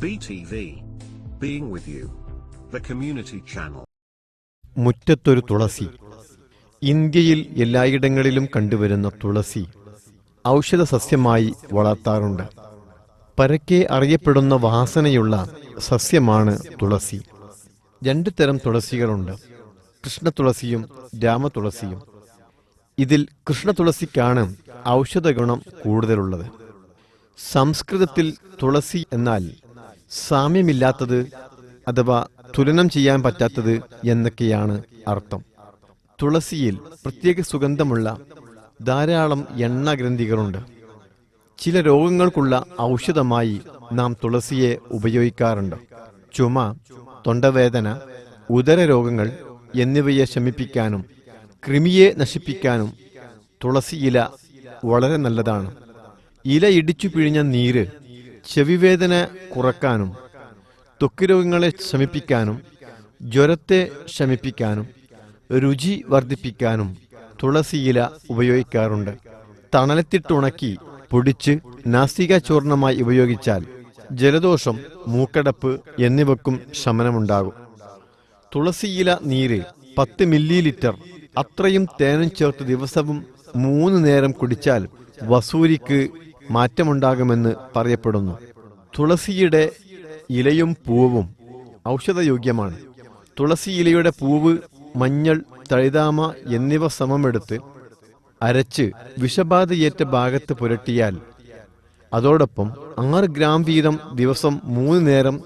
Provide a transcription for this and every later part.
BTV. Being with you. The community channel. മുറ്റത്തൊരു തുളസി ഇന്ത്യയിൽ എല്ലായിടങ്ങളിലും കണ്ടുവരുന്ന തുളസി ഔഷധ സസ്യമായി വളർത്താറുണ്ട് പരക്കെ അറിയപ്പെടുന്ന വാസനയുള്ള സസ്യമാണ് തുളസി രണ്ട് തരം തുളസികളുണ്ട് കൃഷ്ണതുളസിയും രാമതുളസിയും ഇതിൽ കൃഷ്ണതുളസിക്കാണ് ഔഷധ ഗുണം കൂടുതലുള്ളത് സംസ്കൃതത്തിൽ തുളസി എന്നാൽ സാമ്യമില്ലാത്തത് അഥവാ തുലനം ചെയ്യാൻ പറ്റാത്തത് എന്നൊക്കെയാണ് അർത്ഥം. തുളസിയിൽ പ്രത്യേക സുഗന്ധമുള്ള ധാരാളം എണ്ണ ഗ്രന്ഥികളുണ്ട് ചില രോഗങ്ങൾക്കുള്ള ഔഷധമായി നാം തുളസിയെ ഉപയോഗിക്കാറുണ്ട്. ചുമ തൊണ്ടവേദന ഉദരരോഗങ്ങൾ എന്നിവയെ ശമിപ്പിക്കാനും കൃമിയെ നശിപ്പിക്കാനും തുളസി ഇല വളരെ നല്ലതാണ്. ഇല ഇടിച്ചു പിഴിഞ്ഞ നീര് ചെവിവേദന കുറക്കാനും ത്വക്ക് രോഗങ്ങളെ ശമിപ്പിക്കാനും ജ്വരത്തെ ശമിപ്പിക്കാനും രുചി വർദ്ധിപ്പിക്കാനും തുളസിയില ഉപയോഗിക്കാറുണ്ട്. തണലത്തിട്ടുണക്കി പൊടിച്ച് നാസിക ചൂർണമായി ഉപയോഗിച്ചാൽ ജലദോഷം മൂക്കടപ്പ് എന്നിവക്കും ശമനമുണ്ടാകും. തുളസിയില നീര് പത്ത് മില്ലി ലിറ്റർ അത്രയും തേനും ചേർത്ത് ദിവസവും മൂന്ന് നേരം കുടിച്ചാൽ വസൂരിക്ക് മാറ്റമുണ്ടാകുമെന്ന് പറയപ്പെടുന്നു. തുളസിയുടെ ഇലയും പൂവും ഔഷധയോഗ്യമാണ്. തുളസി ഇലയുടെ പൂവ് മഞ്ഞൾ തഴുതാമ എന്നിവ സമമെടുത്ത് അരച്ച് വിഷബാധയേറ്റ ഭാഗത്ത് പുരട്ടിയാൽ അതോടൊപ്പം ആറ് ഗ്രാം വീതം ദിവസം മൂന്ന് നേരം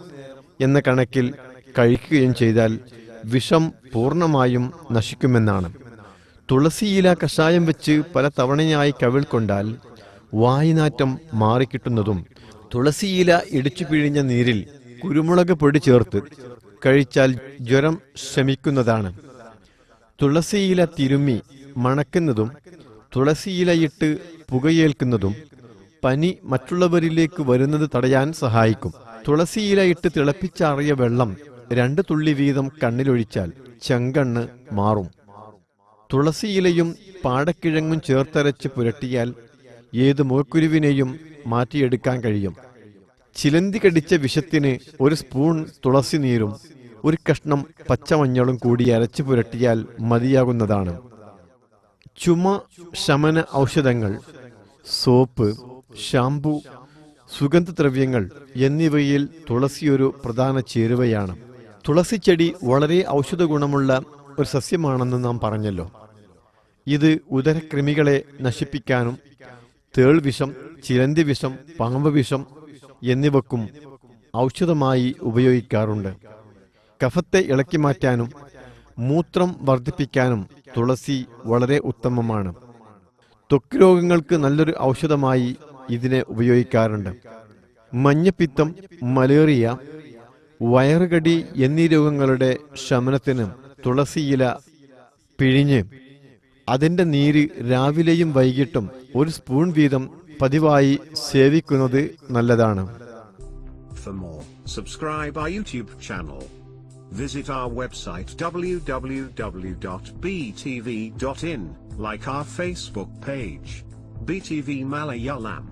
എന്ന കണക്കിൽ കഴിക്കുകയും ചെയ്താൽ വിഷം പൂർണമായും നശിക്കുമെന്നാണ്. തുളസിയില കഷായം വെച്ച് പല തവണയായി കവിൾ കൊണ്ടാൽ വായുനാറ്റം മാറിക്കിട്ടുന്നതും തുളസിയില ഇടിച്ചു പിഴിഞ്ഞ നീരിൽ കുരുമുളക് പൊടി ചേർത്ത് കഴിച്ചാൽ ജ്വരം ശമിക്കുന്നതാണ്. തുളസിയില തിരുമ്മി മണക്കുന്നതും തുളസിയിലയിട്ട് പുകയേൽക്കുന്നതും പനി മറ്റുള്ളവരിലേക്ക് വരുന്നത് തടയാൻ സഹായിക്കും. തുളസിയിലയിട്ട് തിളപ്പിച്ചാറിയ വെള്ളം രണ്ട് തുള്ളി വീതം കണ്ണിലൊഴിച്ചാൽ ചെങ്കണ്ണ് മാറും. തുളസിയിലയും പാടക്കിഴങ്ങും ചേർത്തരച്ച് പുരട്ടിയാൽ ഏത് മുഖക്കുരുവിനെയും മാറ്റിയെടുക്കാൻ കഴിയും. ചിലന്തി കടിച്ച വിഷത്തിന് ഒരു സ്പൂൺ തുളസി നീരും ഒരു കഷ്ണം പച്ചമഞ്ഞളും കൂടി അരച്ചു പുരട്ടിയാൽ മതിയാകുന്നതാണ്. ചുമ ശമന ഔഷധങ്ങൾ സോപ്പ് ഷാംപൂ സുഗന്ധദ്രവ്യങ്ങൾ എന്നിവയിൽ തുളസി ഒരു പ്രധാന ചേരുവയാണ്. തുളസി ചെടി വളരെ ഔഷധ ഗുണമുള്ള ഒരു സസ്യമാണെന്ന് നാം പറഞ്ഞല്ലോ. ഇത് ഉദരക്രിമികളെ നശിപ്പിക്കാനും തേൾ വിഷം ചിലന്തി വിഷം പാമ്പ് വിഷം എന്നിവക്കും ഔഷധമായി ഉപയോഗിക്കാറുണ്ട്. കഫത്തെ ഇളക്കി മാറ്റാനും മൂത്രം വർദ്ധിപ്പിക്കാനും തുളസി വളരെ ഉത്തമമാണ്. ത്വക്ക് രോഗങ്ങൾക്ക് നല്ലൊരു ഔഷധമായി ഇതിനെ ഉപയോഗിക്കാറുണ്ട്. മഞ്ഞപ്പിത്തം മലേറിയ വയറുകടി എന്നീ രോഗങ്ങളുടെ ശമനത്തിന് തുളസിയില പിഴിഞ്ഞ് അതിന്റെ നീര് രാവിലെയും വൈകിട്ടും ഒരു സ്പൂൺ വീതം പതിവായി സേവിക്കുന്നത് നല്ലതാണ് For more, subscribe our YouTube channel. Visit our website www.btv.in, like our Facebook page. BTV Malayalam.